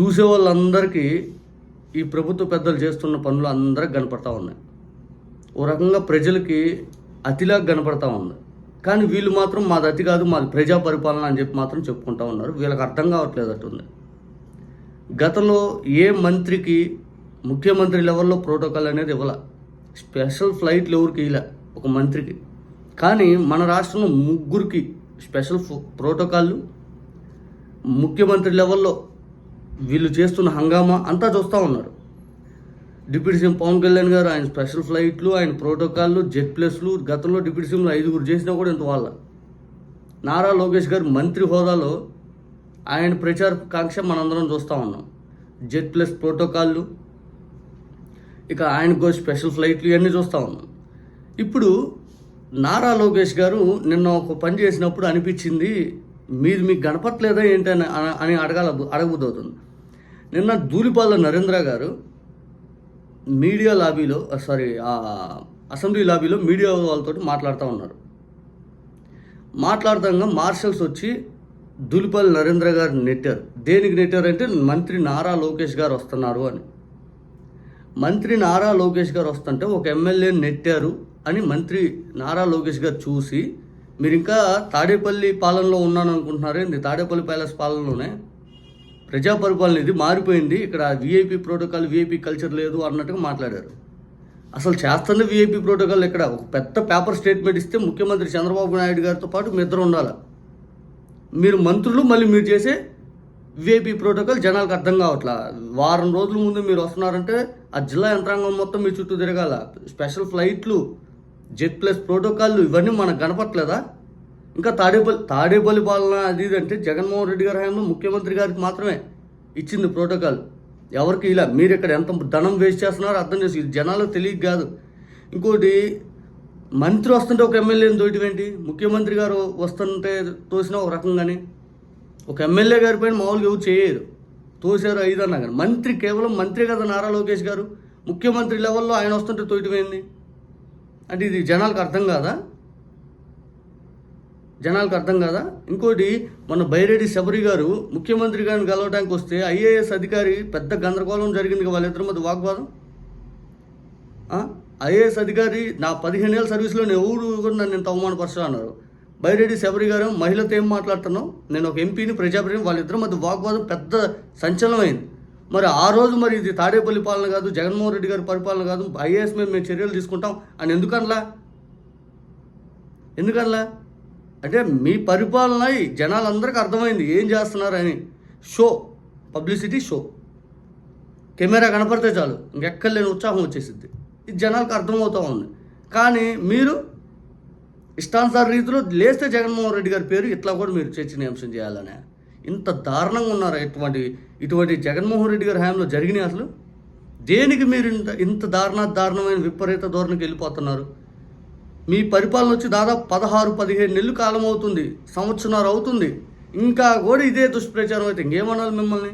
చూసే వాళ్ళందరికీ ఈ ప్రభుత్వ పెద్దలు చేస్తున్న పనులు అందరికి కనపడతా ఉన్నాయి. ఓ రకంగా ప్రజలకి అతిలా కనపడతా ఉంది. కానీ వీళ్ళు మాత్రం మాది అతి కాదు మాది ప్రజా పరిపాలన అని చెప్పి మాత్రం చెప్పుకుంటా ఉన్నారు. వీళ్ళకి అర్థం కావట్లేదట్టుంది గతంలో ఏ మంత్రికి ముఖ్యమంత్రి లెవెల్లో ప్రోటోకాల్ అనేది ఇవ్వాల. స్పెషల్ ఫ్లైట్లు ఎవరికి ఇలా ఒక మంత్రికి. కానీ మన రాష్ట్రంలో ముగ్గురికి స్పెషల్ ఫో- ప్రోటోకాళ్ళు ముఖ్యమంత్రి లెవెల్లో వీళ్ళు చేస్తున్న హంగామా అంతా చూస్తూ ఉన్నారు. డిప్యూటీ సీఎం పవన్ కళ్యాణ్ గారు ఆయన స్పెషల్ ఫ్లైట్లు ఆయన ప్రోటోకాల్లు జెట్ ప్లస్లు గతంలో డిప్యూటీ సీఎంలు ఐదుగురు చేసినా కూడా ఇంత వాళ్ళ. నారా లోకేష్ గారు మంత్రి హోదాలో ఆయన ప్రచార కాంక్ష మనందరం చూస్తూ ఉన్నాం. జెట్ ప్లస్ ప్రోటోకాల్లు ఇక ఆయనకు స్పెషల్ ఫ్లైట్లు ఇవన్నీ చూస్తూ ఉన్నాం. ఇప్పుడు నారా లోకేష్ గారు నిన్న ఒక పని చేసినప్పుడు అనిపించింది మీది మీకు గణపట్లేదా ఏంటని అని- అని అడగాల అడగబుద్దవుతుంది నిన్న ధూళిపాల నరేంద్ర గారు మీడియా లాబీలో సారీ అసెంబ్లీ లాబీలో మీడియా వాళ్ళతో మాట్లాడుతూ ఉన్నారు. మాట్లాడుతాగా మార్షల్స్ వచ్చి దులిపల్లి నరేంద్ర గారు నెట్టారు. దేనికి నెట్టారు అంటే మంత్రి నారా లోకేష్ గారు వస్తున్నారు అని. మంత్రి నారా లోకేష్ గారు వస్తుంటే ఒక ఎమ్మెల్యేని నెట్టారు అని మంత్రి నారా లోకేష్ గారు చూసి మీరు ఇంకా తాడేపల్లి పాలనలో ఉన్నాను అనుకుంటున్నారు తాడేపల్లి ప్యాలెస్ పాలనలోనే? ప్రజా పరిపాలన ఇది మారిపోయింది. ఇక్కడ విఐపి ప్రోటోకాల్ విఐపి కల్చర్ లేదు అన్నట్టుగా మాట్లాడారు. అసలు చేస్తుంది విఐపి ప్రోటోకాల్ ఇక్కడ ఒక పెద్ద పేపర్ స్టేట్మెంట్ ఇస్తే ముఖ్యమంత్రి చంద్రబాబు నాయుడు గారితో పాటు మీ ఇద్దరు ఉండాలి. మీరు మంత్రులు మళ్ళీ మీరు చేసే విఐపి ప్రోటోకాల్ జనాలకు అర్థం కావట్లా? వారం రోజుల ముందు మీరు వస్తున్నారంటే ఆ జిల్లా యంత్రాంగం మొత్తం మీ చుట్టూ తిరగాల. స్పెషల్ ఫ్లైట్లు జెట్ ప్లస్ ప్రోటోకాల్లు ఇవన్నీ మనకు కనపట్లేదా ఇంకా తాడేపల్లి తాడేపల్లి పాలన అది అంటే జగన్మోహన్ రెడ్డి గారి హయాంలో ముఖ్యమంత్రి గారికి మాత్రమే ఇచ్చింది ప్రోటోకాల్. ఎవరికి ఇలా మీరు ఇక్కడ ఎంత ధనం వేస్ట్ చేస్తున్నారో అర్థం చేసి జనాలు జనాలకు తెలియక కాదు. ఇంకోటి మంత్రి వస్తుంటే ఒక ఎమ్మెల్యేని తోయటం ఏంటి? ముఖ్యమంత్రి గారు వస్తుంటే తోసిన ఒక రకంగానే. ఒక ఎమ్మెల్యే గారి పైన మామూలుగా ఎవరు చేయరు. తోసారు ఐదు అన్నా కానీ. మంత్రి కేవలం మంత్రి కదా నారా లోకేష్ గారు. ముఖ్యమంత్రి లెవెల్లో ఆయన వస్తుంటే తోయటం ఏంది? అంటే ఇది జనాలకు అర్థం కాదా? జనాలకు అర్థం కాదా? ఇంకోటి మన బైరెడ్డి శబరి గారు ముఖ్యమంత్రి గారిని కలవడానికి వస్తే ఐఏఎస్ అధికారి పెద్ద గందరగోళం జరిగింది వాళ్ళిద్దరి మధ్య వాగ్వాదం? ఐఏఎస్ అధికారి నా పదిహేను ఏళ్ళ సర్వీస్లో నేను ఎవరు కూడా నన్ను ఇంత అవమానపరచా అన్నారు. బైరెడ్డి శబరి గారు మహిళతో ఏం మాట్లాడుతున్నావు? నేను ఒక ఎంపీని ప్రజాప్రతిని వాళ్ళిద్దరి మధ్య వాగ్వాదం పెద్ద సంచలనమైంది. మరి ఆ రోజు మరి ఇది తాడేపల్లి పాలన కాదు జగన్మోహన్ రెడ్డి గారి పరిపాలన కాదు ఐఏఎస్ మీద మేము చర్యలు తీసుకుంటాం అని ఎందుకనలా? ఎందుకనలా? అంటే మీ పరిపాలన ఈ జనాలందరికీ అర్థమైంది. ఏం చేస్తున్నారని. షో. Publicity show. కెమెరా కనపడితే చాలు. ఇంకెక్కర్లేని ఉత్సాహం వచ్చేసింది ఇది జనాలకు అర్థమవుతూ ఉంది. కానీ మీరు ఇష్టానుసార రీతిలో లేస్తే జగన్మోహన్ రెడ్డి గారి పేరు ఇట్లా కూడా మీరు చర్చనీయాంశం చేయాలనే. ఇంత దారుణంగా ఉన్నారు ఇటువంటి ఇటువంటి జగన్మోహన్ రెడ్డి గారి హయాంలో జరిగినాయి అసలు? దేనికి మీరు ఇంత ఇంత దారుణ దారుణమైన విపరీత ధోరణికి వెళ్ళిపోతున్నారు? మీ పరిపాలన వచ్చి దాదాపు పదహారు పదిహేడు నెలలు కాలం అవుతుంది సంవత్సరాలు అవుతుంది. ఇంకా కూడా ఇదే దుష్ప్రచారం అయితే ఇంకేమనాలి మిమ్మల్ని?